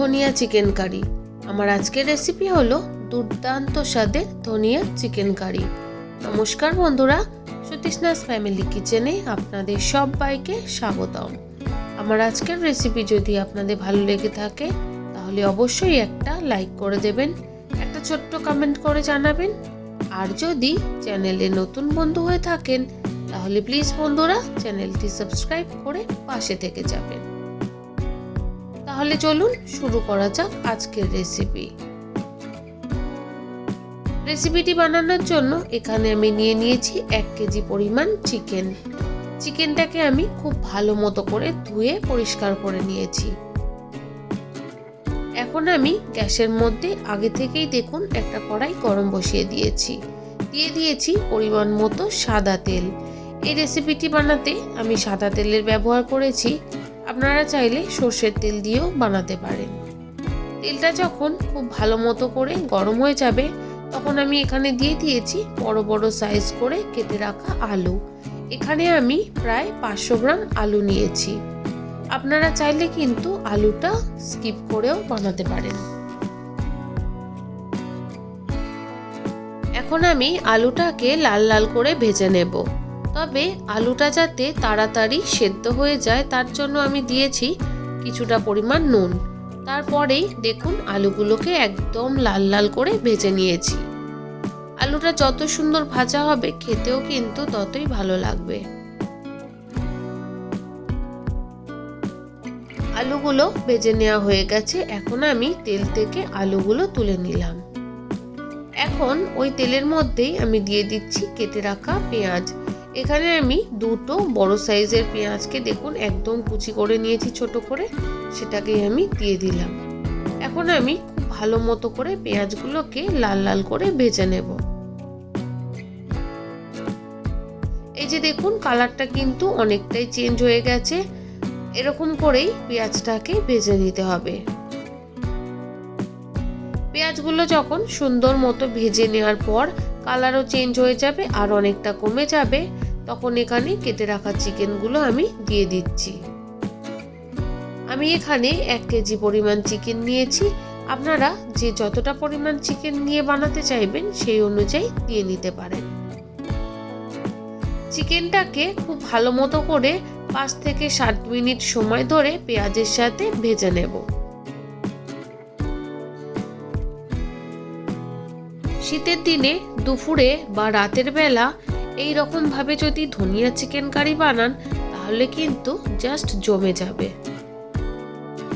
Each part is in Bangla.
ধনিয়া চিকেন কারি। আমার আজকের রেসিপি হলো দুর্দান্ত স্বাদের ধনিয়া চিকেন কারি। নমস্কার বন্ধুরা সতীশনাথ ফ্যামিলি কিচেনে আপনাদের সবাইকে স্বাগতম। আমার আজকের রেসিপি যদি আপনাদের ভালো লেগে থাকে, তাহলে অবশ্যই একটা লাইক করে দেবেন, একটা ছোট্ট কমেন্ট করে জানাবেন। আর যদি চ্যানেলে নতুন বন্ধু হয়ে থাকেন, তাহলে প্লিজ বন্ধুরা চ্যানেলটি সাবস্ক্রাইব করে পাশে থেকে যাবেন। তাহলে চলুন শুরু করা যাক আজকের রেসিপি রেসিপিটি বানানোর জন্য এখানে আমি নিয়ে নিয়েছি এক কেজি পরিমাণ চিকেন চিকেনটাকে আমি খুব ভালো মতো করে ধুয়ে পরিষ্কার করে নিয়েছি। এখন আমি গ্যাসের মধ্যে আগে থেকেই দেখুন একটা কড়াই গরম বসিয়ে দিয়েছি। দিয়ে দিয়েছি পরিমাণ মতো সাদা তেল। এই রেসিপিটি বানাতে আমি সাদা তেলের ব্যবহার করেছি। আপনারা চাইলে সর্ষের তেল দিয়েও বানাতে পারেন। তেলটা যখন খুব ভালো মতো করে গরম হয়ে যাবে, তখন আমি এখানে দিয়ে দিয়েছি বড় বড় সাইজ করে কেটে রাখা আলু। এখানে আমি প্রায় পাঁচশো গ্রাম আলু নিয়েছি। আপনারা চাইলে কিন্তু আলুটা স্কিপ করেও বানাতে পারেন। এখন আমি আলুটাকে লাল লাল করে ভেজে নেব। তবে আলুটা যাতে তাড়াতাড়ি সেদ্ধ হয়ে যায়, তার জন্য আমি দিয়েছি কিছুটা পরিমাণ নুন। তারপরেই দেখুন আলুগুলোকে একদম লাল লাল করে ভেজে নিয়েছি। আলুটা যত সুন্দর ভাজা হবে, খেতেও কিন্তু ততই ভালো লাগবে। আলুগুলো ভেজে নেওয়া হয়ে গেছে, এখন আমি তেল থেকে আলুগুলো তুলে নিলাম। এখন ওই তেলের মধ্যেই আমি দিয়ে দিচ্ছি কেটে রাখা পেঁয়াজ। এখানে আমি দুটো বড় সাইজের পেঁয়াজকে দেখুন, একদম কুচি করে নিয়েছি, ছোট করে। সেটাকে আমি দিয়ে দিলাম। এখন আমি ভালো মতো করে পেঁয়াজগুলোকে লাল লাল করে ভেজে নেব। এই যে দেখুন, কালারটা কিন্তু অনেকটাই চেঞ্জ হয়ে গেছে। এরকম করেই পেঁয়াজটাকে ভেজে নিতে হবে। পেঁয়াজগুলো যখন সুন্দর মতো ভেজে নেওয়ার পর, কালারও চেঞ্জ হয়ে যাবে আর অনেকটা কমে যাবে। তখন এখানে কেটে রাখা চিকেনগুলো আমি দিয়ে দিচ্ছি। আমি এখানে এক কেজি পরিমাণ চিকেন নিয়েছি। আপনারা যে যতটা পরিমাণ চিকেন নিয়ে বানাতে চাইবেন সেই অনুযায়ী দিয়ে নিতে পারেন। চিকেনটাকে খুব ভালো মতো করে পাঁচ থেকে সাত মিনিট সময় ধরে পেঁয়াজের সাথে ভেজে নেব। শীতের দিনে দুপুরে বা রাতের বেলা এই রকম ভাবে যদি ধনিয়া চিকেন কারি বানান, তাহলে কিন্তু জাস্ট জমে যাবে।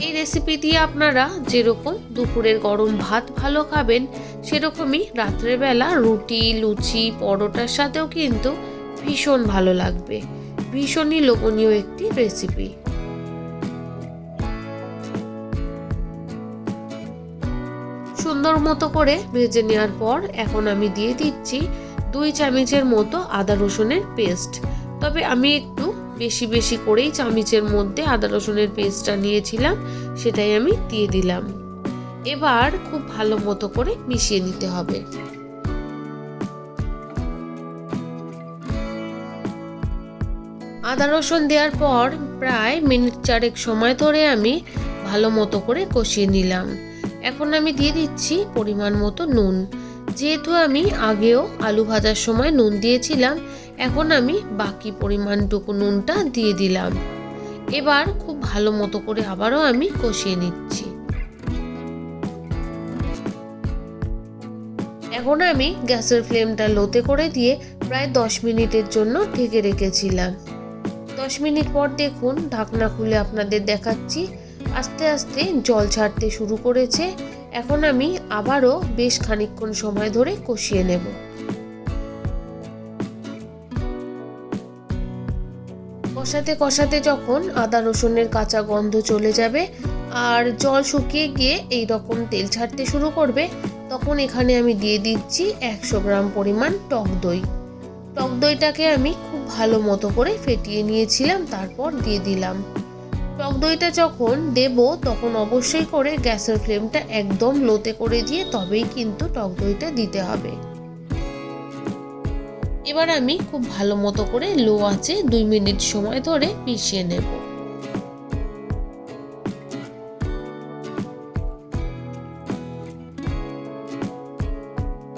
এই রেসিপি দিয়ে আপনারা যেরকম দুপুরের গরম ভাত ভালো খাবেন, সেরকমই রাত্রের বেলা রুটি, লুচি, পরোটার সাথেও কিন্তু ভীষণ ভালো লাগবে। ভীষণই লোভনীয় একটি রেসিপি সুন্দর মতো করে ভেজে নেওয়ার পর এখন আমি দিয়ে দিচ্ছি দুই চামচের মতো আদা রসুনের পেস্ট। তবে আমি একটু বেশি বেশি করেই চামচের মধ্যে আদা রসুনের পেস্টটা নিয়েছিলাম, সেটাই আমি দিয়ে দিলাম। এবার খুব ভালো মতো করে মিশিয়ে নিতে হবে। আদা রসুন দেওয়ার পর প্রায় মিনিট চারেক সময় ধরে আমি ভালো মতো করে কষিয়ে নিলাম। এখন আমি দিয়ে দিচ্ছি পরিমাণ মতো নুন। যেহেতু আমি আগেও আলু ভাজার সময় নুন দিয়েছিলাম, এখন আমি বাকি পরিমাণটুকু নুনটা দিয়ে দিলাম। এবার খুব ভালো মতো করে আবারও আমি কষিয়ে নিচ্ছি। এখন আমি গ্যাসের ফ্লেমটা লোতে করে দিয়ে প্রায় দশ মিনিটের জন্য ঢেকে রেখেছিলাম। দশ মিনিট পর দেখুন, ঢাকনা খুলে আপনাদের দেখাচ্ছি। আস্তে আস্তে জল ছাড়তে শুরু করেছে। এখন আমি আবারও বেশ খানিকক্ষণ সময় ধরে কষিয়ে নেব। কষাতে কষাতে যখন আদা রসুনের কাঁচা গন্ধ চলে যাবে আর জল শুকিয়ে গিয়ে এই রকম তেল ছাড়তে শুরু করবে, তখন এখানে আমি দিয়ে দিচ্ছি একশো গ্রাম পরিমাণ টক দই। টক দইটাকে আমি খুব ভালো মতো করে ফেটিয়ে নিয়েছিলাম, তারপর দিয়ে দিলাম। টক দইটা যখন দেব, তখন অবশ্যই করে গ্যাসের ফ্লেমটা একদম লোতে করে দিয়ে তবেই কিন্তু টক দইটা দিতে হবে। এবার আমি খুব ভালো মতো করে লো আঁচে দুই মিনিট সময় ধরে পিছিয়ে নেব।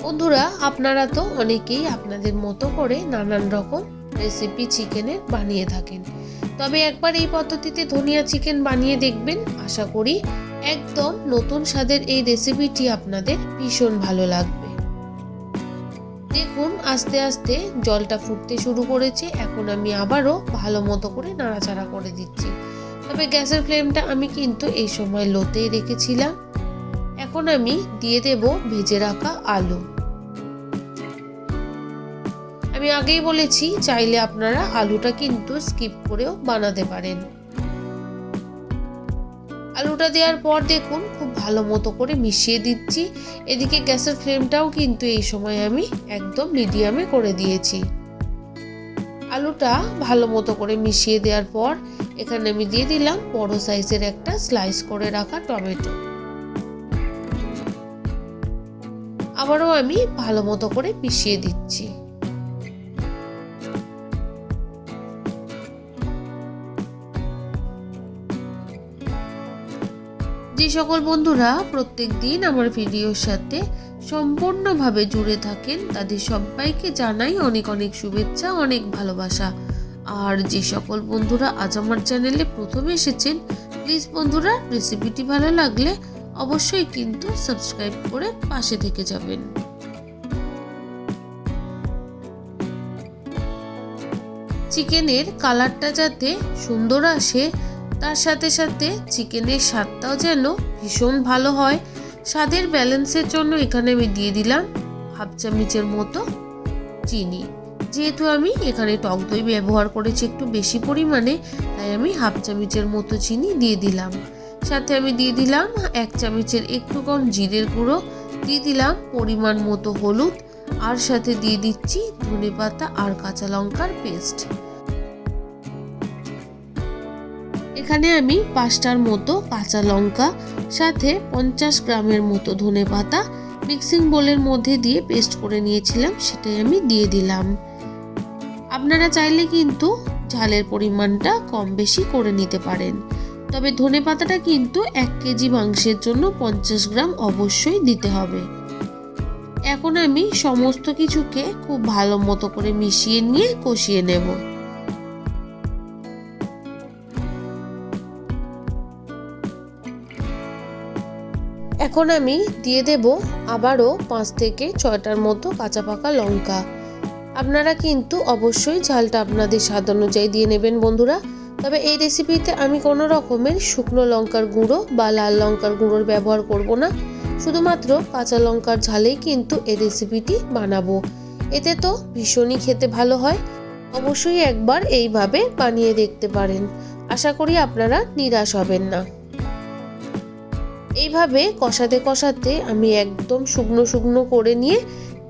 বন্ধুরা, আপনারা তো অনেকেই আপনাদের মতো করে নানান রকম রেসিপি চিকেনের বানিয়ে থাকেন। তবে একবার এই পদ্ধতিতে ধনিয়া চিকেন বানিয়ে দেখবেন। আশা করি একদম নতুন স্বাদের এই রেসিপিটি আপনাদের ভীষণ ভালো লাগবে। দেখুন, আস্তে আস্তে জলটা ফুটতে শুরু করেছে। এখন আমি আবারও ভালো মতো করে নাড়াচাড়া করে দিচ্ছি। তবে গ্যাসের ফ্লেমটা আমি কিন্তু এই সময় লোতেই রেখেছিলাম। এখন আমি দিয়ে দেব ভেজে রাখা আলু। আমি আগেই বলেছি, চাইলে আপনারা আলুটা কিন্তু স্কিপ করেও বানাতে পারেন। আলুটা দেওয়ার পর দেখুন, খুব ভালো মতো করে মিশিয়ে দিচ্ছি। এদিকে গ্যাসের ফ্লেমটাও কিন্তু এই সময় আমি একদম মিডিয়ামে করে দিয়েছি। আলুটা ভালো মতো করে মিশিয়ে দেওয়ার পর, এখানে আমি দিয়ে দিলাম বড় সাইজের একটা স্লাইস করে রাখা টমেটো। আবারও আমি ভালো মতো করে মিশিয়ে দিচ্ছি। যে সকল বন্ধুরা, প্রত্যেক দিন আমার ভিডিওর সাথে সম্পূর্ণভাবে জুড়ে থাকেন। তাদের সবাইকে জানাই অনেক অনেক শুভেচ্ছা, অনেক ভালোবাসা। আর যে সকল বন্ধুরা আজ আমার চ্যানেলে প্রথমে এসেছেন, প্লিজ বন্ধুরা, রেসিপিটি ভালো লাগলে অবশ্যই কিন্তু সাবস্ক্রাইব করে পাশে থেকে যাবেন। চিকেনের কালারটা যাতে সুন্দর আসে তার সাথে সাথে চিকেনের স্বাদটাও যেন ভীষণ ভালো হয়। স্বাদের ব্যালেন্সের জন্য এখানে আমি দিয়ে দিলাম হাফ চামচের মতো চিনি। যেহেতু আমি এখানে টক দই ব্যবহার করেছি একটু বেশি পরিমাণে, তাই আমি হাফ চামচের মতো চিনি দিয়ে দিলাম। সাথে আমি দিয়ে দিলাম এক চামচের একটু কম জিরের গুঁড়ো, দিয়ে দিলাম পরিমাণ মতো হলুদ, আর সাথে দিয়ে দিচ্ছি ধনে পাতা আর কাঁচা লঙ্কার পেস্ট। এখানে আমি পাঁচটার মতো কাঁচা লঙ্কা, সাথে পঞ্চাশ গ্রামের মতো ধনে পাতা মিক্সিং বোলের মধ্যে দিয়ে পেস্ট করে নিয়েছিলাম, সেটাই আমি দিয়ে দিলাম। আপনারা চাইলে কিন্তু ঝালের পরিমাণটা কম বেশি করে নিতে পারেন। তবে ধনে পাতাটা কিন্তু এক কেজি মাংসের জন্য পঞ্চাশ গ্রাম অবশ্যই দিতে হবে। এখন আমি সমস্ত কিছুকে খুব ভালো মতো করে মিশিয়ে নিয়ে কষিয়ে নেব। এখন আমি দিয়ে দেব আবারও পাঁচ থেকে ছয়টার মতো কাঁচা পাকা লঙ্কা। আপনারা কিন্তু অবশ্যই ঝালটা আপনাদের স্বাদ অনুযায়ী দিয়ে নেবেন বন্ধুরা। তবে এই রেসিপিতে আমি কোনো রকমের শুকনো লঙ্কার গুঁড়ো বা লাল লঙ্কার গুঁড়োর ব্যবহার করব না। শুধুমাত্র কাঁচা লঙ্কার ঝালেই কিন্তু এই রেসিপিটি বানাবো। এতে তো ভীষণই খেতে ভালো হয়। অবশ্যই একবার এইভাবে বানিয়ে দেখতে পারেন। আশা করি আপনারা নিরাশ হবেন না। এইভাবে কষাতে কষাতে আমি একদম শুকনো শুকনো করে নিয়ে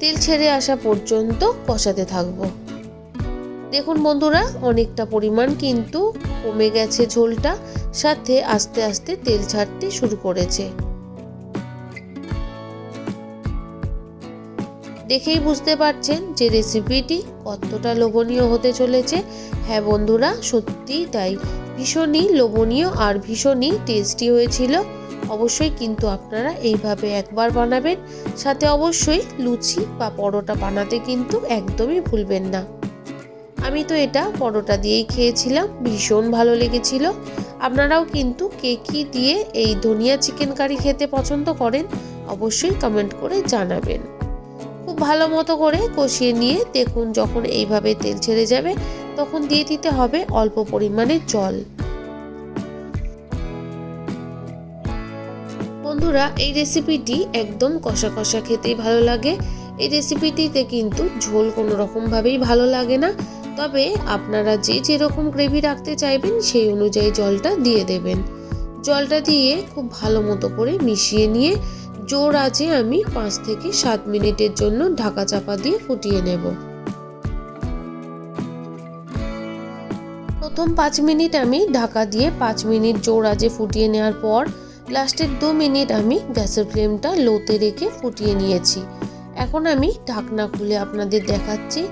তেল ছেড়ে আসা পর্যন্ত কষাতে থাকব। দেখুন বন্ধুরা, অনেকটা পরিমাণ কিন্তু কমে গেছে ঝোলটা, সাথে আস্তে আস্তে তেল ছাড়তে শুরু করেছে। দেখেই বুঝতে পারছেন যে রেসিপিটি কতটা লোভনীয় হতে চলেছে। হ্যাঁ বন্ধুরা, সত্যিই তাই। ভীষণই লোভনীয় আর ভীষণই টেস্টি হয়েছিল। অবশ্যই কিন্তু আপনারা এইভাবে একবার বানাবেন। সাথে অবশ্যই লুচি বা পরোটা বানাতে কিন্তু একদমই ভুলবেন না। আমি তো এটা পরোটা দিয়েই খেয়েছিলাম, ভীষণ ভালো লেগেছিল। আপনারাও কিন্তু কে কী দিয়ে এই ধনিয়া চিকেন কারি খেতে পছন্দ করেন, অবশ্যই কমেন্ট করে জানাবেন। ভালো মতো করে কষিয়ে নিয়ে দেখুন যখন এইভাবে তেল ছেড়ে যাবে, তখন দিয়ে দিতে হবে অল্প পরিমাণে জল। বন্ধুরা, এই রেসিপিটি একদম কষা কষা খেতেই ভালো লাগে। এই রেসিপিটিতে কিন্তু ঝোল কোনো রকমভাবেই ভালো লাগে না। তবে আপনারা যে যেরকম গ্রেভি রাখতে চাইবেন, সেই অনুযায়ী জলটা দিয়ে দেবেন। জলটা দিয়ে খুব ভালো মতো করে মিশিয়ে নিয়ে জোর আছে আমি পাঁচ থেকে সাত মিনিটের জন্য ঢাকা চাপা দিয়ে ফুটিয়ে নেব। প্রথম পাঁচ মিনিট আমি ঢাকা দিয়ে পাঁচ মিনিট জোর আজে ফুটিয়ে নেওয়ার পর লাস্টের দু মিনিট আমি গ্যাসের ফ্লেমটা লোতে রেখে ফুটিয়ে নিয়েছি। এখন আমি ঢাকনা খুলে আপনাদের দেখাচ্ছি,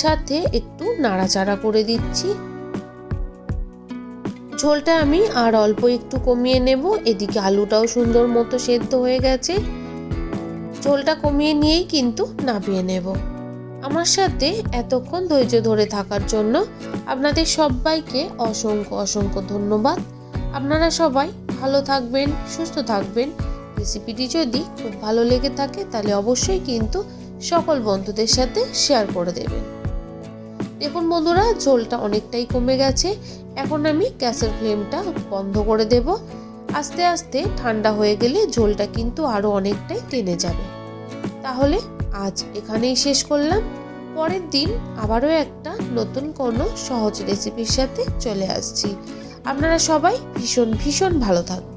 সাথে একটু নাড়াচাড়া করে দিচ্ছি। ঝোলটা আমি আর অল্প একটু কমিয়ে নেব। এদিকে আলুটাও সুন্দর মতো সেদ্ধ হয়ে গেছে। ঝোলটা কমিয়ে নিয়েই কিন্তু নামিয়ে নেব। আমার সাথে এতক্ষণ ধৈর্য ধরে থাকার জন্য আপনাদের সবাইকে অসংখ্য অসংখ্য ধন্যবাদ। আপনারা সবাই ভালো থাকবেন, সুস্থ থাকবেন। রেসিপিটি যদি খুব ভালো লেগে থাকে তাহলে অবশ্যই কিন্তু সকল বন্ধুদের সাথে শেয়ার করে দেবেন। দেখুন বন্ধুরা, ঝোলটা অনেকটাই কমে গেছে। এখন আমি গ্যাসের ফ্লেমটা বন্ধ করে দেব। আস্তে আস্তে ঠান্ডা হয়ে গেলে ঝোলটা কিন্তু আরও অনেকটাই টেনে যাবে। তাহলে আজ এখানেই শেষ করলাম। পরের দিন আবারও একটা নতুন কোনো সহজ রেসিপির সাথে চলে আসছি। আপনারা সবাই ভীষণ ভীষণ ভালো থাকবেন